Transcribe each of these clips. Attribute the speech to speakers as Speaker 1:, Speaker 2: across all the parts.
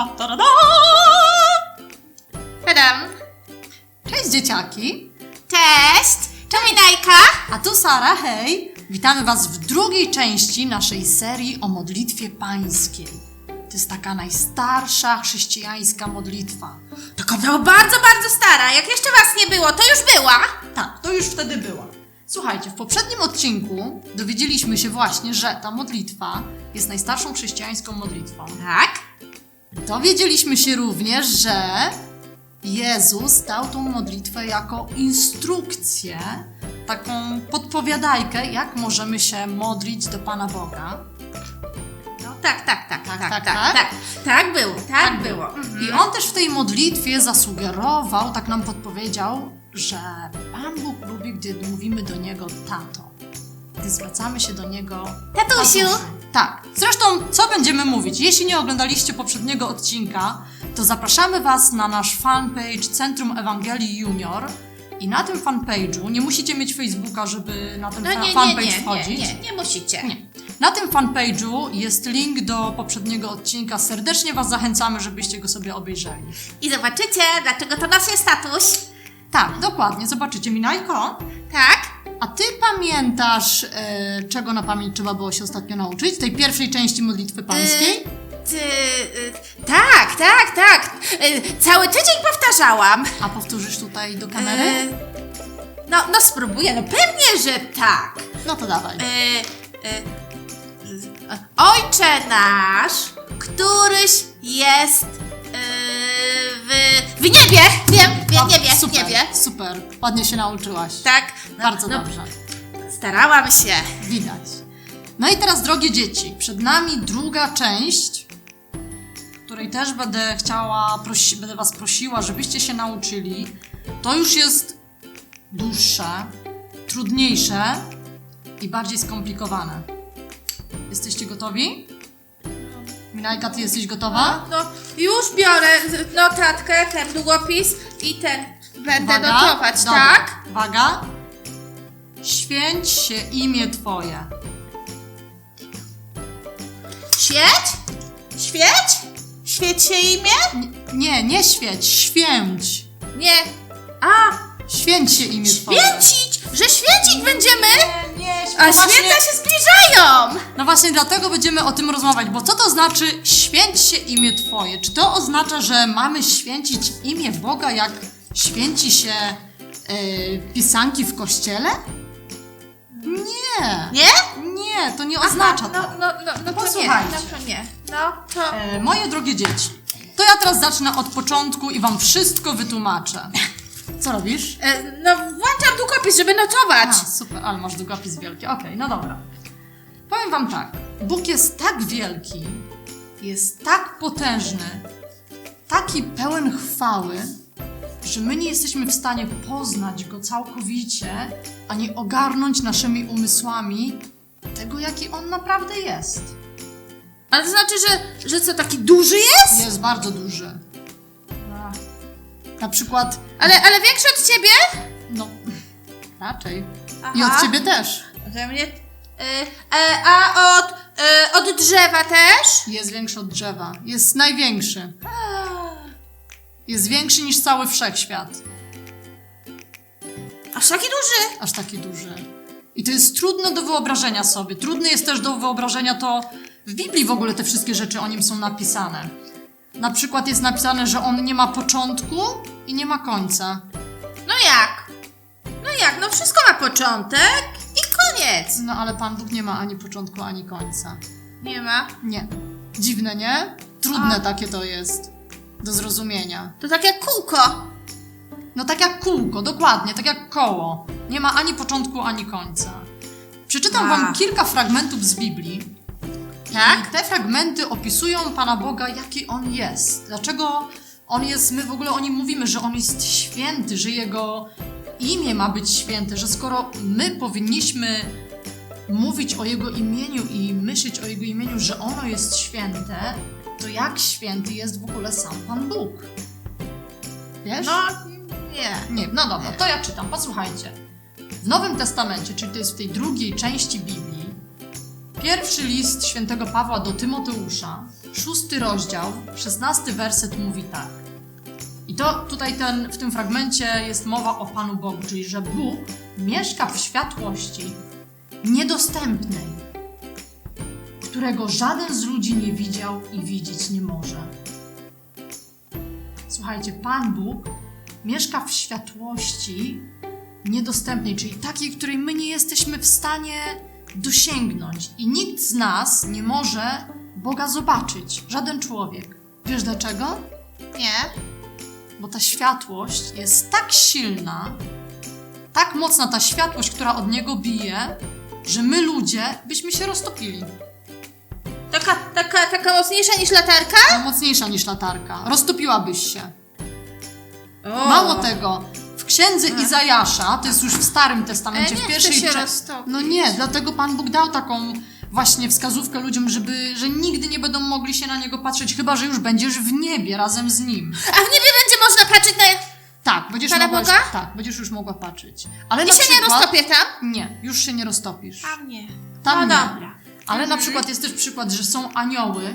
Speaker 1: Ta, ta, ta,
Speaker 2: Tadam!
Speaker 1: Cześć dzieciaki!
Speaker 2: Cześć! To Minajka!
Speaker 1: A tu Sara, hej! Witamy Was w drugiej części naszej serii o modlitwie pańskiej. To jest taka najstarsza chrześcijańska modlitwa.
Speaker 2: Taka była bardzo, bardzo stara. Jak jeszcze was nie było, to już była.
Speaker 1: Tak, to już wtedy była. Słuchajcie, w poprzednim odcinku dowiedzieliśmy się właśnie, że ta modlitwa jest najstarszą chrześcijańską modlitwą.
Speaker 2: Tak?
Speaker 1: Dowiedzieliśmy się również, że Jezus dał tą modlitwę jako instrukcję, taką podpowiadajkę, jak możemy się modlić do Pana Boga.
Speaker 2: No tak, tak, tak, tak, tak,
Speaker 1: tak,
Speaker 2: tak,
Speaker 1: tak?
Speaker 2: tak. Tak było, tak było. Mhm.
Speaker 1: I on też w tej modlitwie zasugerował, tak nam podpowiedział, że Pan Bóg lubi, gdy mówimy do Niego tato. Gdy zwracamy się do Niego
Speaker 2: Tatusiu!
Speaker 1: Tak. Zresztą, co będziemy mówić? Jeśli nie oglądaliście poprzedniego odcinka, to zapraszamy Was na nasz fanpage Centrum Ewangelii Junior. I na tym fanpage'u, nie musicie mieć Facebooka, żeby na ten
Speaker 2: No nie, nie,
Speaker 1: fanpage
Speaker 2: nie, nie,
Speaker 1: wchodzić.
Speaker 2: nie, nie musicie.
Speaker 1: Nie. Na tym fanpage'u jest link do poprzedniego odcinka. Serdecznie Was zachęcamy, żebyście go sobie obejrzeli.
Speaker 2: I zobaczycie, dlaczego to nasz jest tatuś.
Speaker 1: Tak, dokładnie. Zobaczycie, Minajko.
Speaker 2: Tak?
Speaker 1: A Ty pamiętasz, e, czego na pamięć trzeba było się ostatnio nauczyć? Tej pierwszej części modlitwy pańskiej?
Speaker 2: Ty, y, tak, tak, tak. Y, cały tydzień powtarzałam.
Speaker 1: A powtórzysz tutaj do kamery?
Speaker 2: Y, no, no spróbuję, no pewnie, że tak.
Speaker 1: No to dawaj.
Speaker 2: Y, y, y, Ojcze nasz, któryś jest y, w, w niebie. Wiem, wiem,
Speaker 1: O,
Speaker 2: niebie,
Speaker 1: super,
Speaker 2: niebie.
Speaker 1: super. Ładnie się nauczyłaś.
Speaker 2: Tak? No,
Speaker 1: Bardzo
Speaker 2: no,
Speaker 1: dobrze.
Speaker 2: Starałam się.
Speaker 1: Widać. No i teraz, drogie dzieci, przed nami druga część, której też będę chciała, prosi, będę Was prosiła, żebyście się nauczyli. To już jest dłuższe, trudniejsze i bardziej skomplikowane. Jesteście gotowi? Minajka, ty jesteś gotowa?
Speaker 2: No, już biorę notatkę, ten długopis i ten będę
Speaker 1: Uwaga.
Speaker 2: notować,
Speaker 1: Dobra.
Speaker 2: tak?
Speaker 1: Uwaga. Święć się imię Twoje.
Speaker 2: Świeć? Świeć? Świeć się imię?
Speaker 1: Nie, nie świeć, święć.
Speaker 2: Nie. A,
Speaker 1: Święć się imię Twoje.
Speaker 2: święcić! Że święcić będziemy?
Speaker 1: Nie, nie,
Speaker 2: A
Speaker 1: no właśnie-
Speaker 2: święta się zbliżają!
Speaker 1: No właśnie dlatego będziemy o tym rozmawiać, bo co to znaczy święć się imię Twoje? Czy to oznacza, że mamy święcić imię Boga, jak święci się e, pisanki w kościele? Nie.
Speaker 2: Nie?
Speaker 1: Nie, to nie oznacza
Speaker 2: Aha,
Speaker 1: to.
Speaker 2: no, no, no, no to nie,
Speaker 1: Posłuchajcie.
Speaker 2: no to nie. No to...
Speaker 1: E, moje drogie dzieci, to ja teraz zacznę od początku i Wam wszystko wytłumaczę. Co robisz?
Speaker 2: E, no włączam długopis, żeby notować.
Speaker 1: A, super, ale masz długopis wielki. Okej, no dobra. Powiem wam tak. Bóg jest tak wielki, jest tak potężny, taki pełen chwały, że my nie jesteśmy w stanie poznać Go całkowicie, ani ogarnąć naszymi umysłami tego, jaki On naprawdę jest.
Speaker 2: Ale to znaczy, że, że co, taki duży jest?
Speaker 1: Jest bardzo duży. Na przykład,
Speaker 2: Ale, ale większy od ciebie?
Speaker 1: no, raczej. I od ciebie też.
Speaker 2: Ode mnie... E, e, a od, e, od drzewa też?
Speaker 1: Jest większy od drzewa. Jest największy. Jest większy niż cały wszechświat.
Speaker 2: Aż taki duży.
Speaker 1: Aż taki duży. I to jest trudne do wyobrażenia sobie. Trudne jest też do wyobrażenia to w Biblii w ogóle te wszystkie rzeczy o nim są napisane. Na przykład jest napisane, że on nie ma początku i nie ma końca.
Speaker 2: No jak? No jak? No wszystko ma początek i koniec.
Speaker 1: No ale Pan Bóg nie ma ani początku, ani końca.
Speaker 2: Nie ma.
Speaker 1: Nie. Dziwne, nie? Trudne
Speaker 2: A.
Speaker 1: takie to jest do zrozumienia.
Speaker 2: To tak jak kółko.
Speaker 1: No tak jak kółko, dokładnie, tak jak koło. Nie ma ani początku, ani końca. Przeczytam wam
Speaker 2: Wow.
Speaker 1: kilka fragmentów z Biblii.
Speaker 2: Tak?
Speaker 1: I te fragmenty opisują Pana Boga, jaki On jest. Dlaczego On jest, my w ogóle o Nim mówimy, że On jest święty, że Jego imię ma być święte, że skoro my powinniśmy mówić o Jego imieniu i myśleć o Jego imieniu, że ono jest święte, to jak święty jest w ogóle sam Pan Bóg? Wiesz?
Speaker 2: No nie.
Speaker 1: Nie, no dobra, to ja czytam, posłuchajcie. W Nowym Testamencie, czyli to jest w tej drugiej części Biblii, pierwszy list świętego Pawła do Tymoteusza, szósty rozdział, szesnasty werset mówi tak. I to tutaj ten, w tym fragmencie jest mowa o Panu Bogu, czyli że Bóg mieszka w światłości niedostępnej, którego żaden z ludzi nie widział i widzieć nie może. Słuchajcie, Pan Bóg mieszka w światłości niedostępnej, czyli takiej, której my nie jesteśmy w stanie dosięgnąć. I nikt z nas nie może Boga zobaczyć. Żaden człowiek. Wiesz dlaczego?
Speaker 2: Nie?
Speaker 1: Bo ta światłość jest tak silna, tak mocna ta światłość, która od niego bije, że my ludzie byśmy się roztopili.
Speaker 2: Taka, taka, taka mocniejsza niż latarka?
Speaker 1: No, mocniejsza niż latarka. Roztopiłabyś się.
Speaker 2: O.
Speaker 1: Mało tego, księdze Izajasza, to jest już w Starym Testamencie,
Speaker 2: E, nie
Speaker 1: w pierwszej
Speaker 2: roztopić.
Speaker 1: No nie, dlatego Pan Bóg dał taką właśnie wskazówkę ludziom, żeby, że nigdy nie będą mogli się na niego patrzeć, chyba że już będziesz w niebie razem z nim.
Speaker 2: A w niebie będzie można patrzeć na...
Speaker 1: Tak, będziesz
Speaker 2: Pana
Speaker 1: mogła,
Speaker 2: Boga?
Speaker 1: Tak, będziesz już mogła patrzeć. Ale
Speaker 2: I
Speaker 1: na
Speaker 2: się nie
Speaker 1: przykład,
Speaker 2: roztopię tam?
Speaker 1: Nie, już się nie roztopisz.
Speaker 2: Tam nie.
Speaker 1: Tam
Speaker 2: no
Speaker 1: nie.
Speaker 2: dobra.
Speaker 1: Ale na
Speaker 2: Mhm.
Speaker 1: przykład jest też przykład, że są anioły.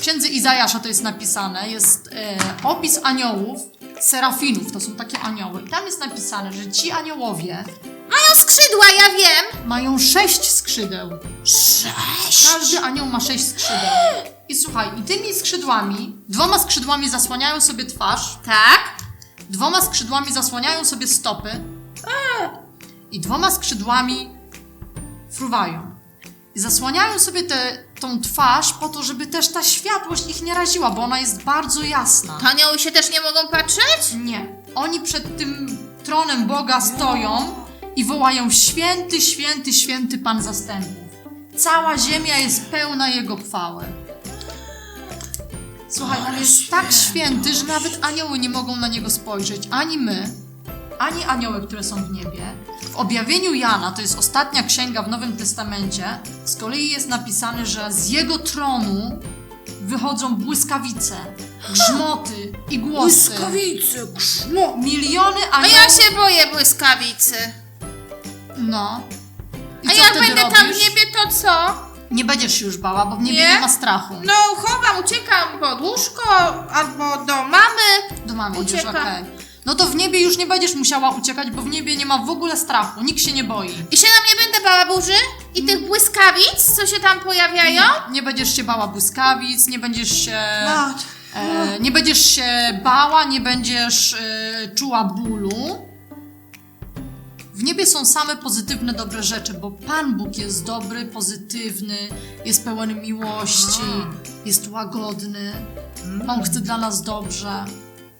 Speaker 1: W księdze Izajasza to jest napisane, jest e, opis aniołów, serafinów, to są takie anioły. I tam jest napisane, że ci aniołowie
Speaker 2: Mają skrzydła, ja wiem.
Speaker 1: mają sześć skrzydeł.
Speaker 2: Sześć.
Speaker 1: Każdy anioł ma sześć skrzydeł. I słuchaj, i tymi skrzydłami, dwoma skrzydłami zasłaniają sobie twarz,
Speaker 2: Tak?
Speaker 1: dwoma skrzydłami zasłaniają sobie stopy i dwoma skrzydłami fruwają. I zasłaniają sobie tę tą twarz po to, żeby też ta światłość ich nie raziła, bo ona jest bardzo jasna.
Speaker 2: Anioły się też nie mogą patrzeć?
Speaker 1: Nie. Oni przed tym tronem Boga stoją i wołają święty, święty, święty Pan zastępów. Cała ziemia jest pełna Jego chwały. Słuchaj, on jest tak święty, że nawet anioły nie mogą na Niego spojrzeć. Ani my, ani anioły, które są w niebie. W objawieniu Jana, to jest ostatnia księga w Nowym Testamencie, z kolei jest napisane, że z Jego tronu wychodzą błyskawice, grzmoty i głosy.
Speaker 2: grzmo.
Speaker 1: Miliony
Speaker 2: A
Speaker 1: aniołów.
Speaker 2: ja się boję błyskawicy.
Speaker 1: No. I
Speaker 2: A
Speaker 1: co
Speaker 2: jak
Speaker 1: wtedy
Speaker 2: będę
Speaker 1: robisz?
Speaker 2: tam w niebie, to co?
Speaker 1: Nie będziesz się już bała, bo w niebie
Speaker 2: Nie?
Speaker 1: nie, ma strachu.
Speaker 2: No, chowam, uciekam pod łóżko albo do mamy.
Speaker 1: Do mamy idziesz,
Speaker 2: Ucieka.
Speaker 1: okej. No to w niebie już nie będziesz musiała uciekać, bo w niebie nie ma w ogóle strachu. Nikt się nie boi.
Speaker 2: I się tam nie będę bała burzy? I tych błyskawic, co się tam pojawiają?
Speaker 1: Nie, nie będziesz się bała błyskawic, nie będziesz się...
Speaker 2: No.
Speaker 1: E, nie będziesz się bała, nie będziesz e, czuła bólu. W niebie są same pozytywne, dobre rzeczy, bo Pan Bóg jest dobry, pozytywny, jest pełen miłości, jest łagodny, On chce dla nas dobrze,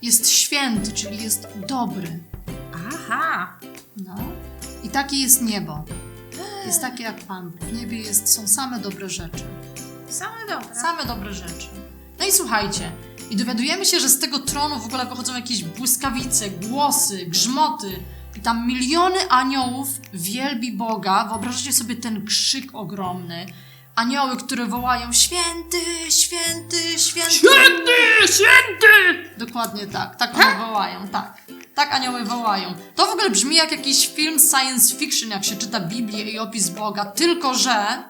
Speaker 1: jest święty, czyli jest dobry.
Speaker 2: Aha.
Speaker 1: No. I takie jest niebo. Jest takie jak Pan Bóg. W niebie jest, są same dobre rzeczy.
Speaker 2: Same dobre.
Speaker 1: Same dobre rzeczy. No i słuchajcie, i dowiadujemy się, że z tego tronu w ogóle wychodzą jakieś błyskawice, głosy, grzmoty. I tam miliony aniołów wielbi Boga. Wyobraźcie sobie ten krzyk ogromny. Anioły, które wołają święty, święty, święty.
Speaker 2: Święty, święty!
Speaker 1: Dokładnie tak. Tak one wołają, tak. Tak anioły wołają. To w ogóle brzmi jak jakiś film science fiction, jak się czyta Biblię i opis Boga, tylko że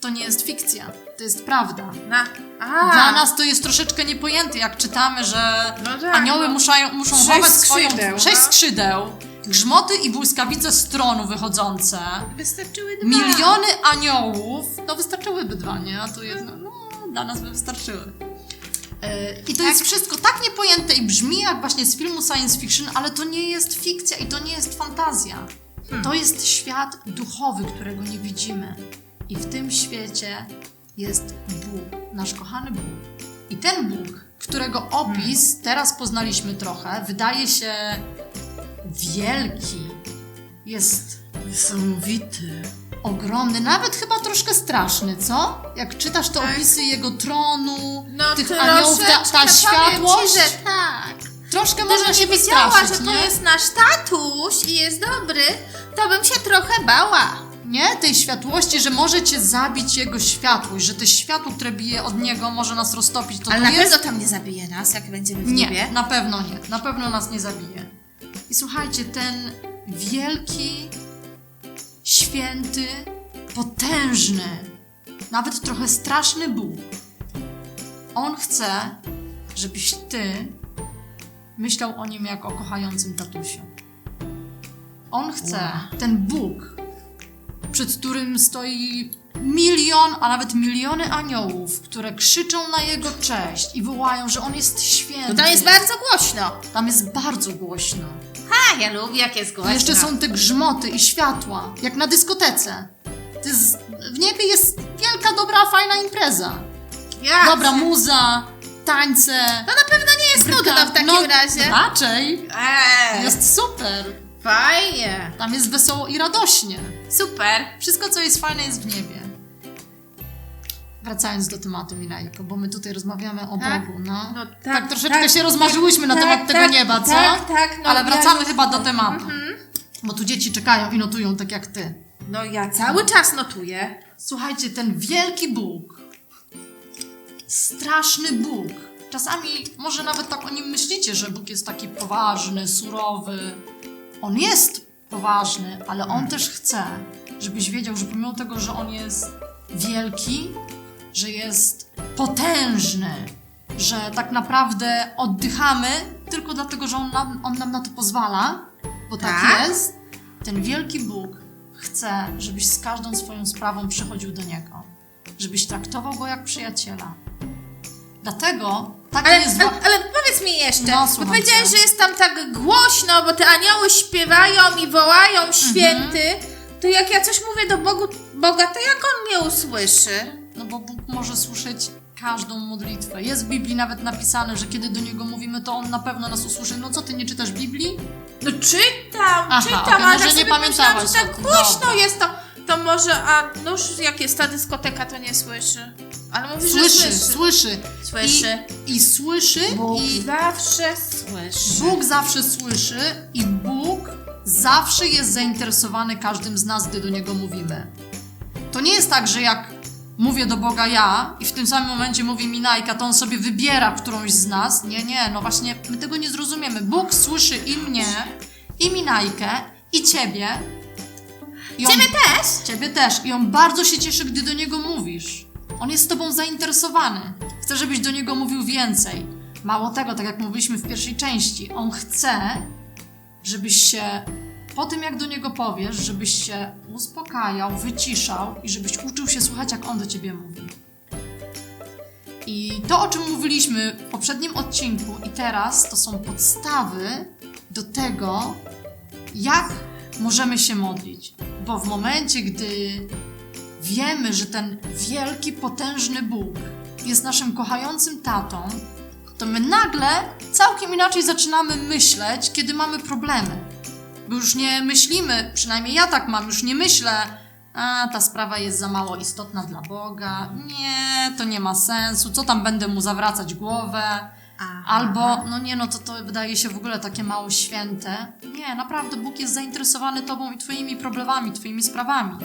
Speaker 1: to nie jest fikcja. To jest prawda.
Speaker 2: Na. A.
Speaker 1: Dla nas to jest troszeczkę niepojęte, jak czytamy, że
Speaker 2: No tak,
Speaker 1: anioły
Speaker 2: no.
Speaker 1: muszą, muszą
Speaker 2: Sześć
Speaker 1: chować swoją
Speaker 2: skrzydeł,
Speaker 1: sześć
Speaker 2: no.
Speaker 1: skrzydeł, grzmoty i błyskawice z tronu wychodzące,
Speaker 2: Wystarczyły dwa.
Speaker 1: miliony aniołów, no wystarczyłyby dwa, nie? A tu jedno, no dla nas by wystarczyły. E, I to jest wszystko tak niepojęte i brzmi jak właśnie z filmu science fiction, ale to nie jest fikcja i to nie jest fantazja. To jest świat duchowy, którego nie widzimy. I w tym świecie jest Bóg, nasz kochany Bóg. I ten Bóg, którego opis teraz poznaliśmy trochę, wydaje się wielki. Jest
Speaker 2: Niesamowity.
Speaker 1: ogromny, nawet chyba troszkę straszny, co? Jak czytasz te
Speaker 2: Tak.
Speaker 1: opisy jego tronu,
Speaker 2: No
Speaker 1: tych aniołów, ta, ta
Speaker 2: powiem
Speaker 1: światłość,
Speaker 2: Ci, że tak.
Speaker 1: troszkę można się
Speaker 2: nie wiedziała,
Speaker 1: wystraszyć,
Speaker 2: że to
Speaker 1: nie?
Speaker 2: jest nasz tatuś i jest dobry, to bym się trochę bała.
Speaker 1: Nie? Tej światłości, że może cię zabić jego światłość, że te światło, które bije od niego, może nas roztopić. To
Speaker 2: Ale
Speaker 1: to
Speaker 2: na
Speaker 1: jest...
Speaker 2: pewno tam nie zabije nas, jak będziemy w
Speaker 1: Nie,
Speaker 2: niebie.
Speaker 1: na pewno nie. Na pewno nas nie zabije. I słuchajcie, ten wielki, święty, potężny, nawet trochę straszny Bóg On chce, żebyś ty myślał o nim jak o kochającym tatusiu. On chce, ten Bóg, przed którym stoi milion, a nawet miliony aniołów, które krzyczą na jego cześć i wołają, że on jest święty.
Speaker 2: To tam jest bardzo głośno.
Speaker 1: Tam jest bardzo głośno.
Speaker 2: Ha, ja lubię jak jest głośno.
Speaker 1: jeszcze są te grzmoty i światła, jak na dyskotece. To jest, w niebie jest wielka, dobra, fajna impreza.
Speaker 2: Ja
Speaker 1: Dobra muza, tańce.
Speaker 2: No na pewno nie jest nudno w takim
Speaker 1: no,
Speaker 2: razie.
Speaker 1: Raczej.
Speaker 2: Eee,
Speaker 1: Jest super.
Speaker 2: fajnie.
Speaker 1: Tam jest wesoło i radośnie.
Speaker 2: Super.
Speaker 1: Wszystko, co jest fajne, jest w niebie. Wracając do tematu, Milajko, bo my tutaj rozmawiamy o
Speaker 2: Tak?
Speaker 1: Bogu, no.
Speaker 2: No
Speaker 1: tak, troszeczkę się rozmarzyłyśmy na
Speaker 2: tak,
Speaker 1: temat tego
Speaker 2: tak,
Speaker 1: nieba, co?
Speaker 2: tak, tak, no,
Speaker 1: Ale
Speaker 2: ja
Speaker 1: wracamy
Speaker 2: już-
Speaker 1: chyba do tematu.
Speaker 2: Mhm.
Speaker 1: Bo tu dzieci czekają i notują tak jak ty.
Speaker 2: No ja cały czas notuję.
Speaker 1: Słuchajcie, ten wielki Bóg, straszny Bóg. Czasami może nawet tak o nim myślicie, że Bóg jest taki poważny, surowy. On jest poważny, ale on też chce, żebyś wiedział, że pomimo tego, że on jest wielki, że jest potężny, że tak naprawdę oddychamy tylko dlatego, że on nam, on nam na to pozwala, bo tak,
Speaker 2: Tak?
Speaker 1: jest. Ten wielki Bóg chce, żebyś z każdą swoją sprawą przychodził do Niego, żebyś traktował Go jak przyjaciela. Dlatego tak
Speaker 2: Ale,
Speaker 1: jest...
Speaker 2: ale, ale powiedz mi jeszcze,
Speaker 1: No,
Speaker 2: bo powiedziałeś, że jest tam tak głośno, bo te anioły śpiewają i wołają
Speaker 1: Mhm.
Speaker 2: święty, to jak ja coś mówię do Bogu, Boga, to jak On mnie usłyszy?
Speaker 1: No bo Bóg może słyszeć każdą modlitwę. Jest w Biblii nawet napisane, że kiedy do Niego mówimy, to On na pewno nas usłyszy. No co, Ty nie czytasz Biblii?
Speaker 2: No czytam,
Speaker 1: Aha,
Speaker 2: czytam,
Speaker 1: okej,
Speaker 2: ale
Speaker 1: może
Speaker 2: tak
Speaker 1: nie pamiętałaś
Speaker 2: że tak
Speaker 1: tym,
Speaker 2: głośno
Speaker 1: dobra.
Speaker 2: jest to, to może, a no już jak jest ta dyskoteka, to nie słyszy. Ale mówi, że
Speaker 1: Słyszy,
Speaker 2: słyszy.
Speaker 1: słyszy.
Speaker 2: Słyszy.
Speaker 1: I, i słyszy,
Speaker 2: Bóg
Speaker 1: i
Speaker 2: zawsze słyszy.
Speaker 1: Bóg zawsze słyszy, i Bóg zawsze jest zainteresowany każdym z nas, gdy do Niego mówimy. To nie jest tak, że jak mówię do Boga ja i w tym samym momencie mówi mi Najka, to On sobie wybiera którąś z nas. Nie, nie, no właśnie my tego nie zrozumiemy. Bóg słyszy i mnie, i Minajkę, i Ciebie. I on-
Speaker 2: Ciebie też?
Speaker 1: Ciebie też. I on bardzo się cieszy, gdy do niego mówisz. On jest tobą zainteresowany. Chce, żebyś do niego mówił więcej. Mało tego, tak jak mówiliśmy w pierwszej części, on chce, żebyś się po tym, jak do niego powiesz, żebyś się uspokajał, wyciszał i żebyś uczył się słuchać, jak on do ciebie mówi. I to, o czym mówiliśmy w poprzednim odcinku i teraz, to są podstawy do tego, jak możemy się modlić. Bo w momencie, gdy wiemy, że ten wielki, potężny Bóg jest naszym kochającym tatą, to my nagle całkiem inaczej zaczynamy myśleć, kiedy mamy problemy. Bo już nie myślimy, przynajmniej ja tak mam, już nie myślę, a ta sprawa jest za mało istotna dla Boga, nie, to nie ma sensu, co tam będę mu zawracać głowę.
Speaker 2: Aha.
Speaker 1: Albo, no nie, no to to wydaje się w ogóle takie mało święte. Nie, naprawdę Bóg jest zainteresowany tobą i twoimi problemami, twoimi sprawami.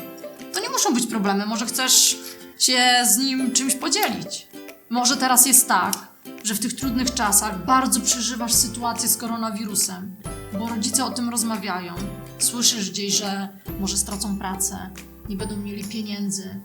Speaker 1: To nie muszą być problemy, może chcesz się z nim czymś podzielić. Może teraz jest tak, że w tych trudnych czasach bardzo przeżywasz sytuację z koronawirusem, rodzice o tym rozmawiają. Słyszysz gdzieś, że może stracą pracę, nie będą mieli pieniędzy,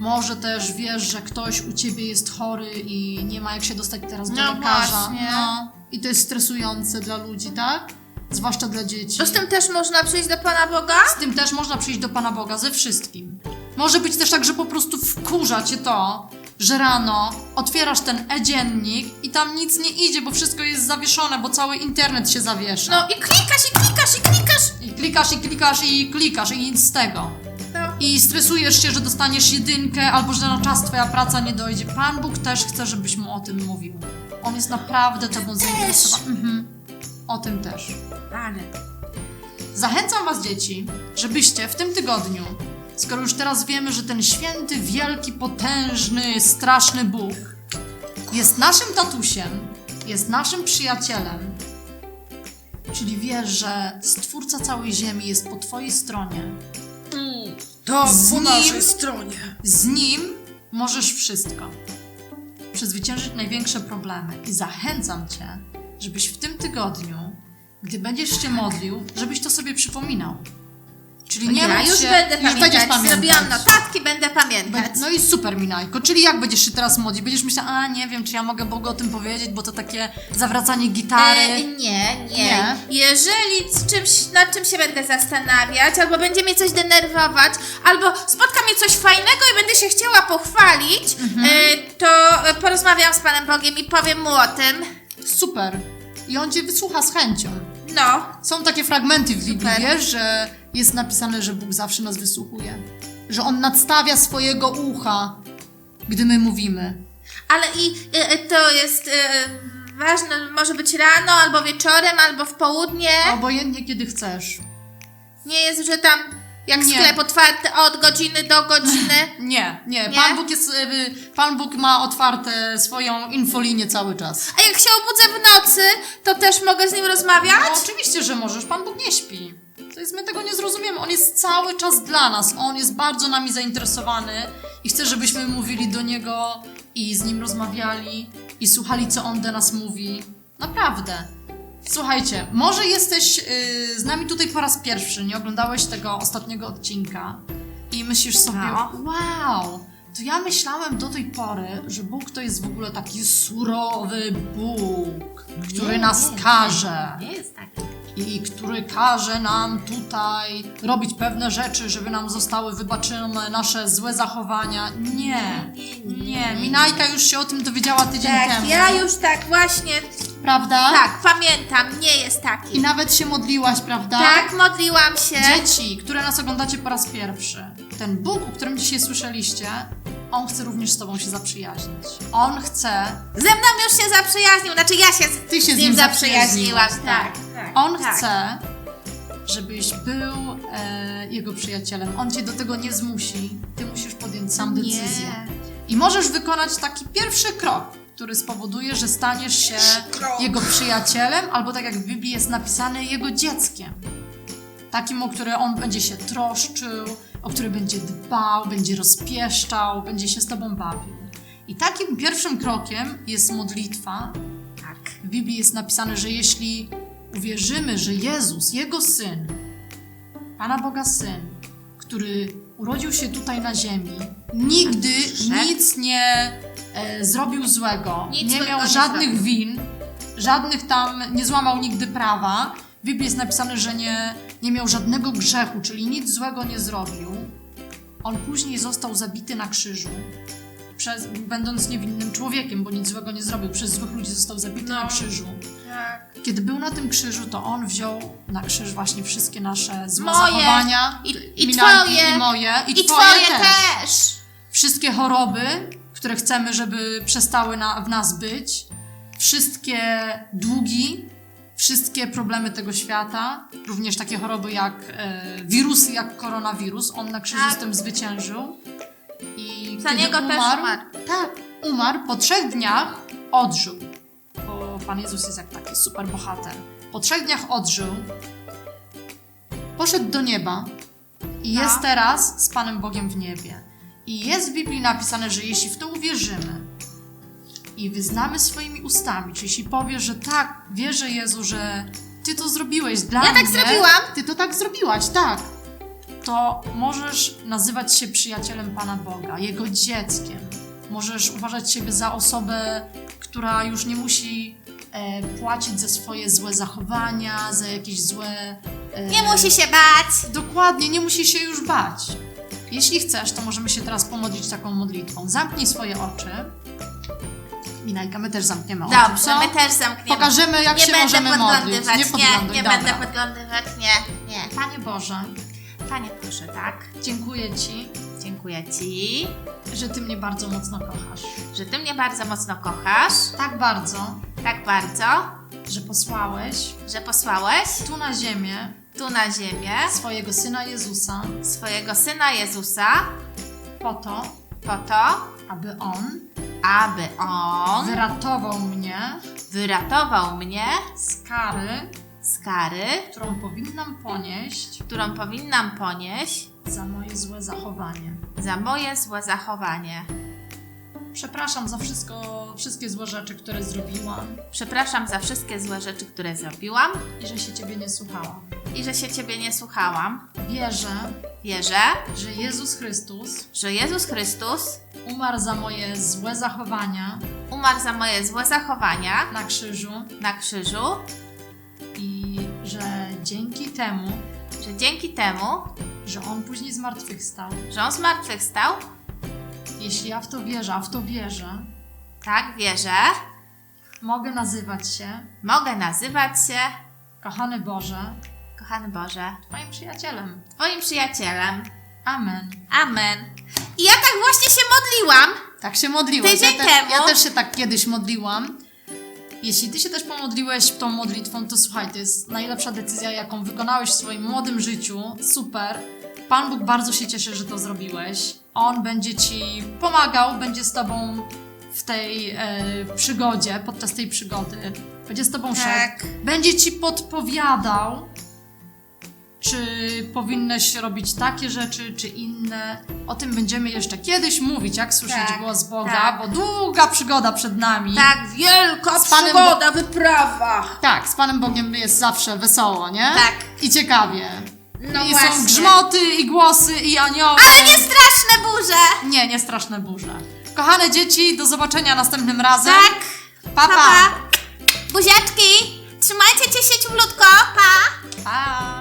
Speaker 1: może też wiesz, że ktoś u ciebie jest chory i nie ma jak się dostać teraz do
Speaker 2: No
Speaker 1: lekarza.
Speaker 2: właśnie.
Speaker 1: No. I to jest stresujące dla ludzi, tak? Zwłaszcza dla dzieci.
Speaker 2: To z tym też można przyjść do Pana Boga?
Speaker 1: Z tym też można przyjść do Pana Boga, ze wszystkim. Może być też tak, że po prostu wkurza cię to, że rano otwierasz ten e-dziennik i tam nic nie idzie, bo wszystko jest zawieszone, bo cały internet się zawiesza.
Speaker 2: No i klikasz, i klikasz, i klikasz.
Speaker 1: I klikasz, i klikasz, i klikasz, i nic z tego.
Speaker 2: No.
Speaker 1: I stresujesz się, że dostaniesz jedynkę, albo że na czas twoja praca nie dojdzie. Pan Bóg też chce, żebyś mu o tym mówił. On jest naprawdę tobą zainteresowany. Mhm. O tym też.
Speaker 2: Ale.
Speaker 1: Zachęcam was, dzieci, żebyście w tym tygodniu, skoro już teraz wiemy, że ten święty, wielki, potężny, straszny Bóg jest naszym tatusiem, jest naszym przyjacielem, czyli wiesz, że Stwórca całej ziemi jest po twojej stronie,
Speaker 2: To
Speaker 1: Z
Speaker 2: po
Speaker 1: nim-
Speaker 2: naszej stronie.
Speaker 1: z nim możesz wszystko. Przezwyciężyć największe problemy. I zachęcam cię, żebyś w tym tygodniu, gdy będziesz się modlił, żebyś to sobie przypominał. Czyli nie
Speaker 2: ja już
Speaker 1: się,
Speaker 2: będę
Speaker 1: już
Speaker 2: pamiętać. Zrobiłam notatki, będę pamiętać.
Speaker 1: No i super, Minajko. Czyli jak będziesz się teraz modlić? Będziesz myślała, a nie wiem, czy ja mogę Bogu o tym powiedzieć, bo to takie zawracanie gitary.
Speaker 2: E, nie, nie,
Speaker 1: Nie?
Speaker 2: Jeżeli z czymś, nad czym się będę zastanawiać, albo będzie mnie coś denerwować, albo spotka mnie coś fajnego i będę się chciała pochwalić,
Speaker 1: Mhm.
Speaker 2: e, to porozmawiam z Panem Bogiem i powiem mu o tym.
Speaker 1: Super. I on cię wysłucha z chęcią.
Speaker 2: No,
Speaker 1: Są takie fragmenty w Biblii, że jest napisane, że Bóg zawsze nas wysłuchuje. Że On nadstawia swojego ucha, gdy my mówimy.
Speaker 2: ale i e, e, to jest e, ważne, może być rano, albo wieczorem, albo w południe.
Speaker 1: Obojętnie, kiedy chcesz.
Speaker 2: Nie jest, że tam jak
Speaker 1: Nie.
Speaker 2: sklep otwarty od godziny do godziny.
Speaker 1: Nie, nie.
Speaker 2: Nie?
Speaker 1: Pan Bóg jest, y, Pan Bóg ma otwarte swoją infolinię cały czas.
Speaker 2: A jak się obudzę w nocy, to też mogę z nim rozmawiać?
Speaker 1: No, oczywiście, że możesz. Pan Bóg nie śpi. To jest, my tego nie zrozumiemy. On jest cały czas dla nas. On jest bardzo nami zainteresowany i chce, żebyśmy mówili do Niego i z Nim rozmawiali i słuchali, co On do nas mówi. Naprawdę. Słuchajcie, może jesteś yy, z nami tutaj po raz pierwszy, nie oglądałeś tego ostatniego odcinka i myślisz sobie,
Speaker 2: No.
Speaker 1: wow, to ja myślałem do tej pory, że Bóg to jest w ogóle taki surowy Bóg, który
Speaker 2: Nie,
Speaker 1: nas
Speaker 2: nie,
Speaker 1: każe
Speaker 2: Nie jest tak.
Speaker 1: I który każe nam tutaj robić pewne rzeczy, żeby nam zostały wybaczone nasze złe zachowania. Nie, nie. Minajka już się o tym dowiedziała tydzień
Speaker 2: Tak,
Speaker 1: temu.
Speaker 2: ja już tak właśnie,
Speaker 1: Prawda?
Speaker 2: tak, pamiętam, nie jest
Speaker 1: I
Speaker 2: taki.
Speaker 1: nawet się modliłaś, prawda?
Speaker 2: Tak, modliłam się.
Speaker 1: Dzieci, które nas oglądacie po raz pierwszy, ten Bóg, o którym dzisiaj słyszeliście, On chce również z Tobą się zaprzyjaźnić. On chce,
Speaker 2: Ze mną już się zaprzyjaźnił, znaczy ja się z,
Speaker 1: Ty się
Speaker 2: z nim
Speaker 1: nim
Speaker 2: zaprzyjaźniłam.
Speaker 1: zaprzyjaźniłaś,
Speaker 2: Tak, tak.
Speaker 1: On
Speaker 2: tak.
Speaker 1: chce, żebyś był e, Jego przyjacielem. On Cię do tego nie zmusi. Ty musisz podjąć sam decyzję.
Speaker 2: Nie.
Speaker 1: I możesz wykonać taki pierwszy krok, który spowoduje, że staniesz się
Speaker 2: Krok.
Speaker 1: Jego przyjacielem, albo tak jak w Biblii jest napisane, Jego dzieckiem. Takim, o które On będzie się troszczył, o który będzie dbał, będzie rozpieszczał, będzie się z Tobą bawił. I takim pierwszym krokiem jest modlitwa,
Speaker 2: Tak.
Speaker 1: w Biblii jest napisane, że jeśli uwierzymy, że Jezus, Jego Syn, Pana Boga Syn, który urodził się tutaj na ziemi, nigdy nic nie e, zrobił złego,
Speaker 2: Nic
Speaker 1: nie miał
Speaker 2: nie
Speaker 1: żadnych
Speaker 2: zrobił.
Speaker 1: win, żadnych tam, nie złamał nigdy prawa. W Biblii jest napisane, że nie, nie miał żadnego grzechu, czyli nic złego nie zrobił. On później został zabity na krzyżu przez, będąc niewinnym człowiekiem, bo nic złego nie zrobił. Przez złych ludzi został zabity
Speaker 2: No.
Speaker 1: na krzyżu.
Speaker 2: tak.
Speaker 1: Kiedy był na tym krzyżu, to on wziął na krzyż właśnie wszystkie nasze złe
Speaker 2: Moje.
Speaker 1: zachowania.
Speaker 2: I- i twoje.
Speaker 1: I moje. I,
Speaker 2: I
Speaker 1: twoje,
Speaker 2: twoje
Speaker 1: też.
Speaker 2: też.
Speaker 1: Wszystkie choroby, które chcemy, żeby przestały na, w nas być. Wszystkie długi. Wszystkie problemy tego świata, również takie choroby jak e, wirusy, jak koronawirus, on na krzyżu
Speaker 2: Tak.
Speaker 1: z tym zwyciężył. I
Speaker 2: Za
Speaker 1: kiedy
Speaker 2: niego też umarł.
Speaker 1: Tak, umarł. Po trzech dniach odżył. Bo Pan Jezus jest jak taki super bohater. Po trzech dniach odżył. Poszedł do nieba i
Speaker 2: No.
Speaker 1: jest teraz z Panem Bogiem w niebie. I jest w Biblii napisane, że jeśli w to uwierzymy i wyznamy swoimi ustami, czy jeśli powiesz, że tak, wierzę Jezu, że Ty to zrobiłeś dla
Speaker 2: Ja
Speaker 1: mnie.
Speaker 2: tak zrobiłam.
Speaker 1: Ty to tak zrobiłaś, tak. To możesz nazywać się przyjacielem Pana Boga, Jego dzieckiem. Możesz uważać siebie za osobę, która już nie musi e, płacić za swoje złe zachowania, za jakieś złe. E,
Speaker 2: Nie musi się bać.
Speaker 1: Dokładnie, nie musi się już bać. Jeśli chcesz, to możemy się teraz pomodlić taką modlitwą. Zamknij swoje oczy. Minajka, my też zamkniemy oczy.
Speaker 2: Dobrze,
Speaker 1: co?
Speaker 2: my też zamkniemy.
Speaker 1: Pokażemy, jak
Speaker 2: nie
Speaker 1: się
Speaker 2: będę
Speaker 1: możemy modlić.
Speaker 2: podglądywać,
Speaker 1: Nie
Speaker 2: nie,
Speaker 1: podglądaj,
Speaker 2: nie,
Speaker 1: dobra.
Speaker 2: będę podglądywać, nie, nie.
Speaker 1: Panie Boże,
Speaker 2: Panie proszę, tak?
Speaker 1: dziękuję Ci,
Speaker 2: Dziękuję Ci,
Speaker 1: że Ty mnie bardzo mocno kochasz.
Speaker 2: że Ty mnie bardzo mocno kochasz,
Speaker 1: Tak bardzo,
Speaker 2: tak bardzo,
Speaker 1: że posłałeś
Speaker 2: że posłałeś
Speaker 1: tu na ziemię
Speaker 2: tu na ziemię
Speaker 1: swojego Syna Jezusa
Speaker 2: swojego Syna Jezusa
Speaker 1: po to,
Speaker 2: po to,
Speaker 1: aby On
Speaker 2: aby On
Speaker 1: wyratował mnie
Speaker 2: wyratował mnie
Speaker 1: z kary,
Speaker 2: z kary,
Speaker 1: którą powinnam ponieść
Speaker 2: którą powinnam ponieść
Speaker 1: za moje złe zachowanie.
Speaker 2: za moje złe zachowanie.
Speaker 1: Przepraszam za wszystko, wszystkie złe rzeczy, które zrobiłam.
Speaker 2: Przepraszam za wszystkie złe rzeczy, które zrobiłam.
Speaker 1: I że się Ciebie nie słuchałam.
Speaker 2: i że się Ciebie nie słuchałam.
Speaker 1: Wierzę,
Speaker 2: Wierzę,
Speaker 1: że Jezus Chrystus
Speaker 2: że Jezus Chrystus
Speaker 1: umarł za moje złe zachowania
Speaker 2: umarł za moje złe zachowania
Speaker 1: na krzyżu.
Speaker 2: na krzyżu,
Speaker 1: i że dzięki temu,
Speaker 2: że dzięki temu,
Speaker 1: że On później zmartwychwstał,
Speaker 2: że On zmartwychwstał,
Speaker 1: jeśli ja w to wierzę, a w to wierzę,
Speaker 2: tak wierzę,
Speaker 1: mogę nazywać się,
Speaker 2: mogę nazywać się,
Speaker 1: kochany Boże,
Speaker 2: kochany Boże,
Speaker 1: Twoim przyjacielem.
Speaker 2: Twoim przyjacielem.
Speaker 1: Amen.
Speaker 2: Amen. I ja tak właśnie się modliłam.
Speaker 1: Tak się modliłaś.
Speaker 2: Tydzień
Speaker 1: ja,
Speaker 2: temu.
Speaker 1: ja też się tak kiedyś modliłam. Jeśli ty się też pomodliłeś tą modlitwą, to słuchaj, to jest najlepsza decyzja, jaką wykonałeś w swoim młodym życiu. Super. Pan Bóg bardzo się cieszy, że to zrobiłeś. On będzie ci pomagał, będzie z tobą w tej e, przygodzie, podczas tej przygody. Będzie z tobą
Speaker 2: Tak.
Speaker 1: szedł. Będzie ci podpowiadał, czy powinnaś robić takie rzeczy, czy inne. O tym będziemy jeszcze kiedyś mówić, jak słyszeć
Speaker 2: Tak,
Speaker 1: głos Boga,
Speaker 2: tak.
Speaker 1: bo długa przygoda przed nami.
Speaker 2: Tak, wielka
Speaker 1: Z Panem
Speaker 2: przygoda, wyprawa.
Speaker 1: Tak, z Panem Bogiem jest zawsze wesoło, nie?
Speaker 2: Tak.
Speaker 1: I ciekawie.
Speaker 2: No
Speaker 1: I
Speaker 2: właśnie.
Speaker 1: są grzmoty, i głosy, i anioły.
Speaker 2: Ale nie straszne burze.
Speaker 1: Nie, nie straszne burze. Kochane dzieci, do zobaczenia następnym razem.
Speaker 2: Tak.
Speaker 1: Pa, pa.
Speaker 2: Pa, pa. Buziaczki, trzymajcie się ciepłutko. Pa.
Speaker 1: pa.